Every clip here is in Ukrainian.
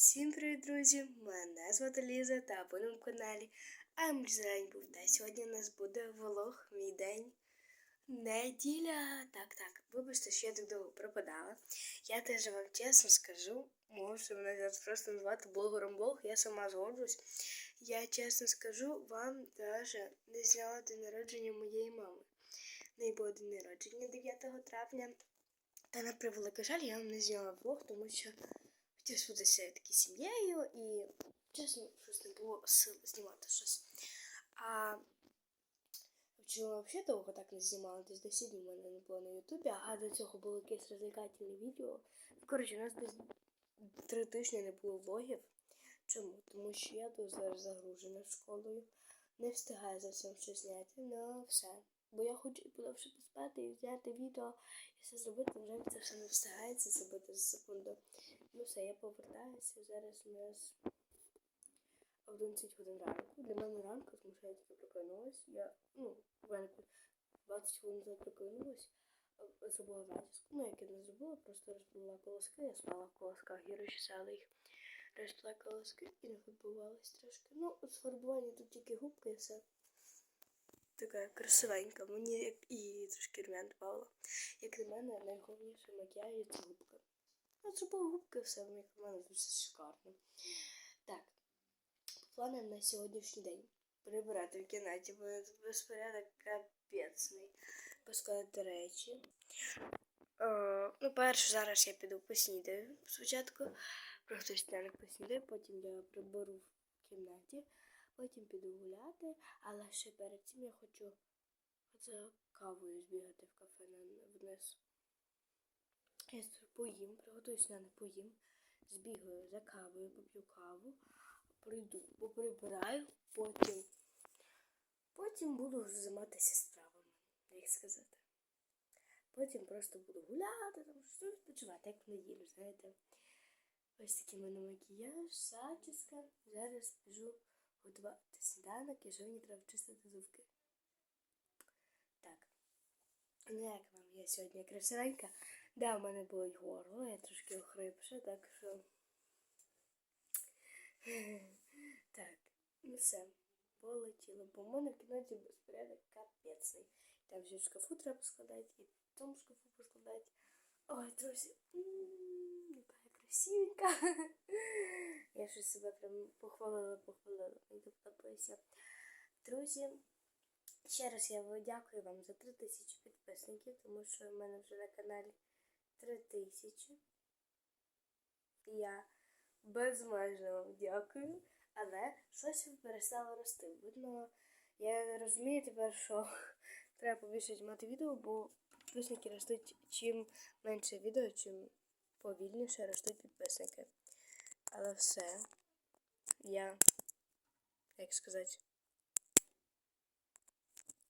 Всім привіт, друзі! Мене звати Ліза та ви на каналі Амрзрань був. Та сьогодні у нас буде влог мій день. Неділя. Так, так. Вибачте, що я так довго пропадала. Я теж вам чесно скажу, можете мене зараз просто назвати блогером блог, я сама згоджусь. Я чесно скажу, вам даже не зняла день народження моєї мами. В неї було день народження 9 травня. Та на превеликий жаль, я вам не зняла влог, тому що бути все таки сім'єю і чесно, щось не було сил знімати щось. А чому взагалі довго так не знімала, десь до сьогодні в мене не було на Ютубі, а до цього було якесь розвлекательне відео. Коротше, у нас десь три тижні не було влогів. Чому? Тому що я дуже зараз загружена школою, не встигаю за всім щось зняти, ну все. Бо я хочу і подовше поспати і зняти відео і все зробити, жаль, це все не встигається зробити за секунду. Ну все, я повертаюся. Зараз у нас 11 годин ранку. Для мене ранку, тому що я тільки прокинулась. Я, ну, ранку 20 хвилин назад прокинулась, зробила зачіску. Ну, як я не зробила, просто розплела колоски, я спала в колосках і розчесала їх. Розплела колоски і не фарбувалась трошки. Ну, з фарбування тут тільки губка і все. Така красивенька, мені і трошки румян добавила. Як на мене, найголовніше макіяж це губка. Я зробила губки, все на мене дуже шикарно. Так, плани на сьогоднішній день. Прибирати в кімнаті, бо безпорядок капецний. Поскладати речі. Е, ну, перше, зараз я піду поснідаю спочатку. Просто сніданок поснідаю, потім я приберу в кімнаті, потім піду гуляти, але ще перед цим я хочу за кавою збігати в кафе на- вниз. Я поїм, приготую сніданок, поїм, збігаю за кавою, поп'ю каву, прийду, поприбираю, потім, потім буду займатися справами, як сказати. Потім просто буду гуляти, там щось відпочивати, як в неділю, знаєте. Ось такий мене макіяж, зачіска. Зараз біжу готувати сніданок і вже мені треба чистити зубки. Так. Ну як вам я сьогодні красивенька? Да, в мене болить горло, я трошки охрипша, так що. Так, ну все, полетіло. Бо в мене в кімнаті безпорядок капецний. Там ще в шкафу треба складати, і в тому шкафу поскладати. Ой, друзі, яка я красивенька. Я щось себе прям похвалила, похвалила. Мені подобається. Друзі, ще раз я дякую вам за 3 тисячі підписників, тому що в мене вже на каналі 3 тисячі. Я безмежно вам дякую, але щось перестало рости. Видно, я розумію тепер, що треба побільше знімати відео, бо підписники ростуть чим менше відео, чим повільніше ростуть підписники. Але все, я, як сказати,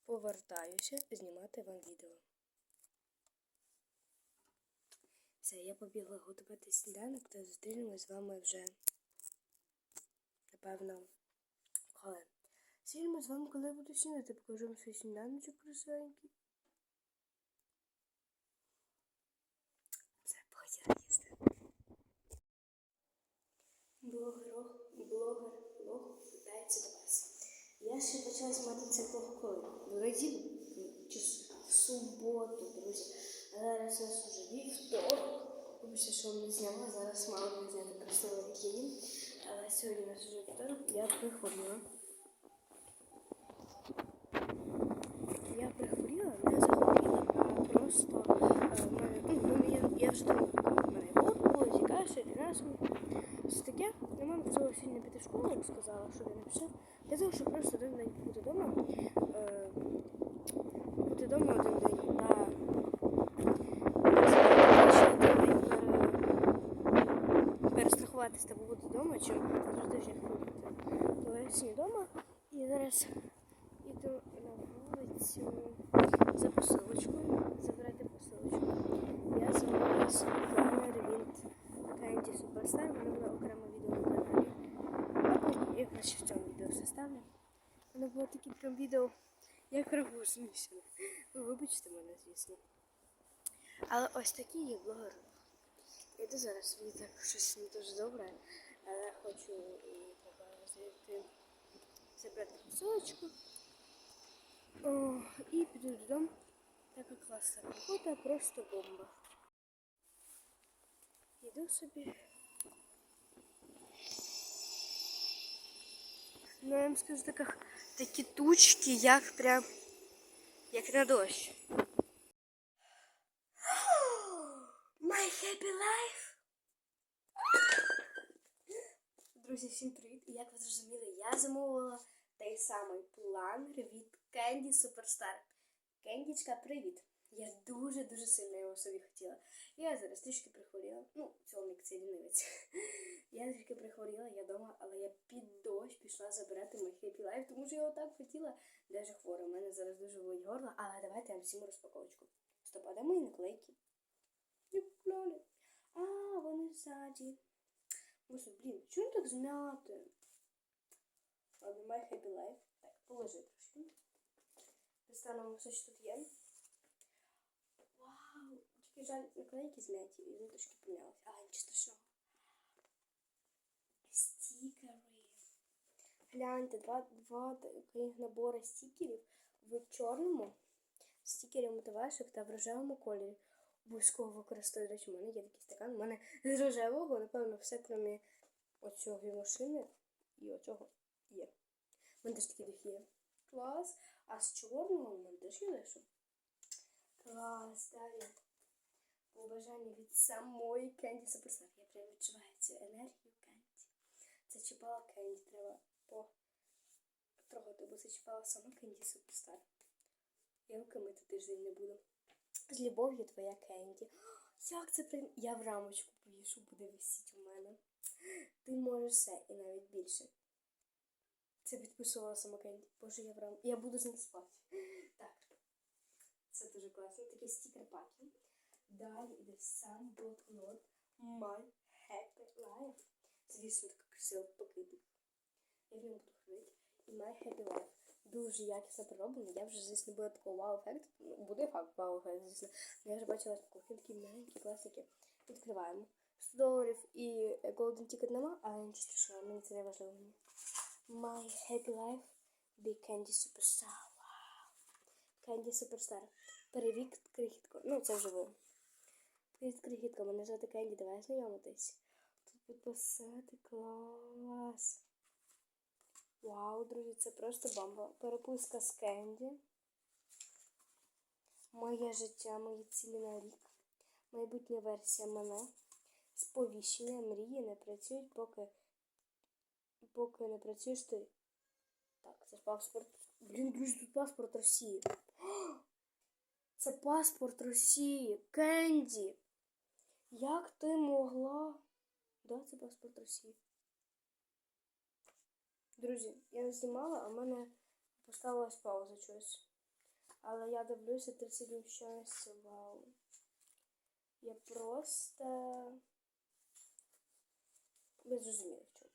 повертаюся знімати вам відео. Все, я побігла готувати сніданок та зустрінемось з вами вже, напевно, коли. Зустрінемось з вами, коли я буду снідати, покажу вам свій сніданочок красивенький. Все, погоділа їсти. Блогер, блогер, блог питається до вас. Я ще почала знімати блог коли? В неділю чи в суботу, друзі. Зараз у нас вже вівторок. Вибачте, що не зняла, зараз мало не зняти красиво як. Але сьогодні у нас вже вівторок, я прихворіла. Я прихворіла, не захворіла, а просто е, в мене, ну, я, я вже там, в мене було, кашель, насміх. Все таке, я мама казала сьогодні піти в школу, сказала, що він написав. Для того, щоб просто один день побути вдома. Е, бути вдома один день на ще один день перестрахуватися та побути вдома, чим тижні побути. То я сьогодні вдома і зараз іду на вулицю за посилочкою, забирати посилочку. Я замовила собі планер від Кенді Суперстар, в мене було окреме відео на каналі. Я краще в цьому відео все ставлю. Мене було таке прям відео, як рагу змішане. Ви вибачте мене, звісно. Але ось такі є блогери. Я йду зараз, мені так щось не дуже добре. Але хочу і треба зайти забрати кусочку. І піду додому. Така класна робота, просто бомба. Іду собі. Ну, я вам скажу, така, такі тучки, як прям, як на дощ. My happy life! Друзі, всім привіт! І як ви зрозуміли, я замовила той самий план від Candy Superstar. Кендічка, привіт! Я дуже-дуже сильно його собі хотіла. Я зараз трішки прихворіла. Ну, цьомік це лінивець. Я трішки прихворіла, я вдома, але я під дощ пішла забирати мій Happy Life, тому що я його так хотіла. Даже хвора. У мене зараз дуже болить горло, але давайте я вам всім розпаковочку. Стоп, де мої наклейки? А, вони ззаді. Господи, блін, чому так змяти? Ладно, My Happy Life. Так, положи трошки. Достанемо все, що тут є. Вау! Тільки жаль, наклейки змяті, і вони пом'ялися. А, нічого страшного. Стікери. Гляньте, два, два таких набори стікерів в чорному, стікері мотивашок та в рожевому кольорі. Обов'язково використовую, речі, у мене є такий стакан. У мене з рожевого, напевно, все, крім оцього машини і оцього є. У мене теж такий дих є. Клас. А з чорного у мене теж є дещо. Клас, далі. Побажання від самої Кенді Суперстар. Я прям відчуваю цю енергію Кенді. Це чіпала Кенді, треба потрогати, бо це чіпала сама Кенді Суперстар. Я руками тиждень не буду. З любов'ю твоя Кенді. Як це прям. Я в рамочку повішу, буде висіти у мене. Ти можеш все і навіть більше. Це підписувала сама Кенді. Боже, я в рам. Я буду з ним спати. Так. Це дуже класно. Такі стікер-паки. Далі йде сам блокнот My Happy Life. Звісно, така красива покидик. Я в ньому буду ходити. І My Happy Life. Дуже якісно пророблено. Я вже, звісно, буде такого вау-ефект. Буде факт вау-ефект, звісно. Я вже бачила такі такі маленькі класики. Відкриваємо. 100 доларів і Golden Ticket нема, але нічого страшного, мені це не важливо. My Happy Life Big Candy Superstar. Вау. Candy Superstar. Перевік крихітко. Ну, це вже ви. Привіт, крихітко, мене звати Кенді, давай знайомитись. Тут підписати клас. Вау, друзі, це просто бомба. Переписка з Кенді. Моє життя, мої цілі на рік. Майбутня версія мене. Сповіщення, мрії не працюють, поки поки не працюєш ти. Так, це ж паспорт. Блін, друзі, тут паспорт Росії. Це паспорт Росії. Кенді. Як ти могла? Да, це паспорт Росії. Друзі, я не знімала, а в мене поставилась пауза чогось. Але я дивлюся 30 днів щастя. Вау. Я просто без зрозуміла в чому.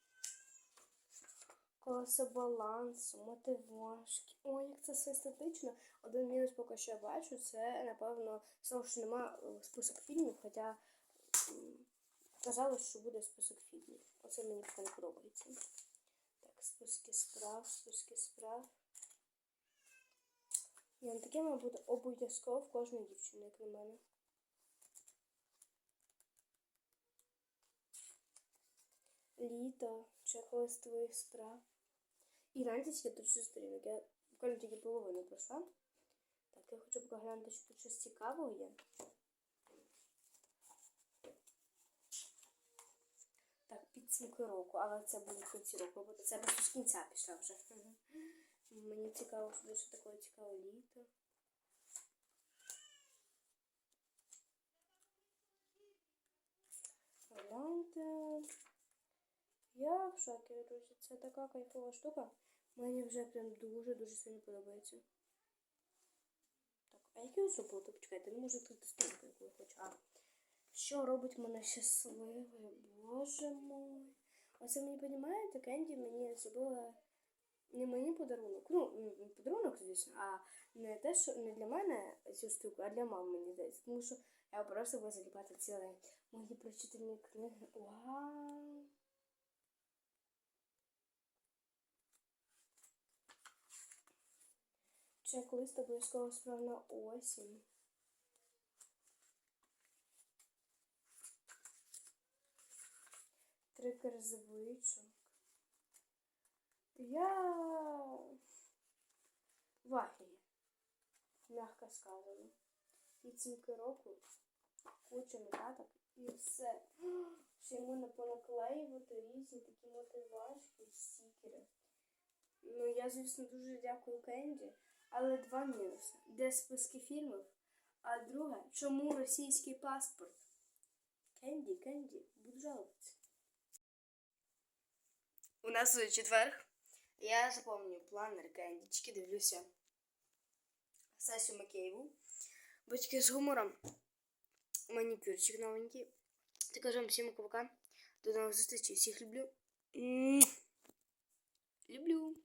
Колесо балансу, мотивашки. Ой, як це все естетично. Один мінус поки що я бачу, це, напевно, з того, що нема е, список фільмів, хоча казалось, що буде список фільмів. Оце мені не подобається. Так, списки справ, списки справ. Я таке, мабуть, обов'язково в кожної дівчини, як на мене. Літо, чехол з твоїх справ. І гляньте, скільки тут ще сторінок. Я буквально тільки половину пройшла. Так, я хочу поглянути, що тут щось цікавого є. Так, підсумки року, але це буде в кінці року, бо це просто з кінця пішла вже. Мені цікаво, що таке цікаве літо. Я в шокі, друзі. Це така кайфова штука. Мені вже прям дуже-дуже сильно подобається. Так, а як я зробила? Почекайте, не можу відкрити сторінку, яку я хочу. А, що робить мене щасливою, боже мой. Оце мені розумієте, Кенді мені зробила не мені подарунок. Ну, подарунок, звісно, а не те, що не для мене цю штуку, а для мами мені здається. Тому що я просто буду заліпати ціле мої прочитані книги. Вау! Чек-лист обов'язково справ на осінь. Тригер звичок. Я в. Мягко сказано. Підсумки року, куча нотаток і все. Ще можна понаклеювати різні такі мотивашки, стікери. Ну, я, звісно, дуже дякую Кенді, але два мінуси. Де списки фільмів, а друге, чому російський паспорт? Кенді, Кенді, буду жалуватися. У нас уже четверг. Я запомню планер кандічки, дивлюся Сасю Макеєву. Батьки з гумором. Манікюрчик новенький. Так кажемо всім пока. До нових зустрічей. Всіх люблю. Люблю.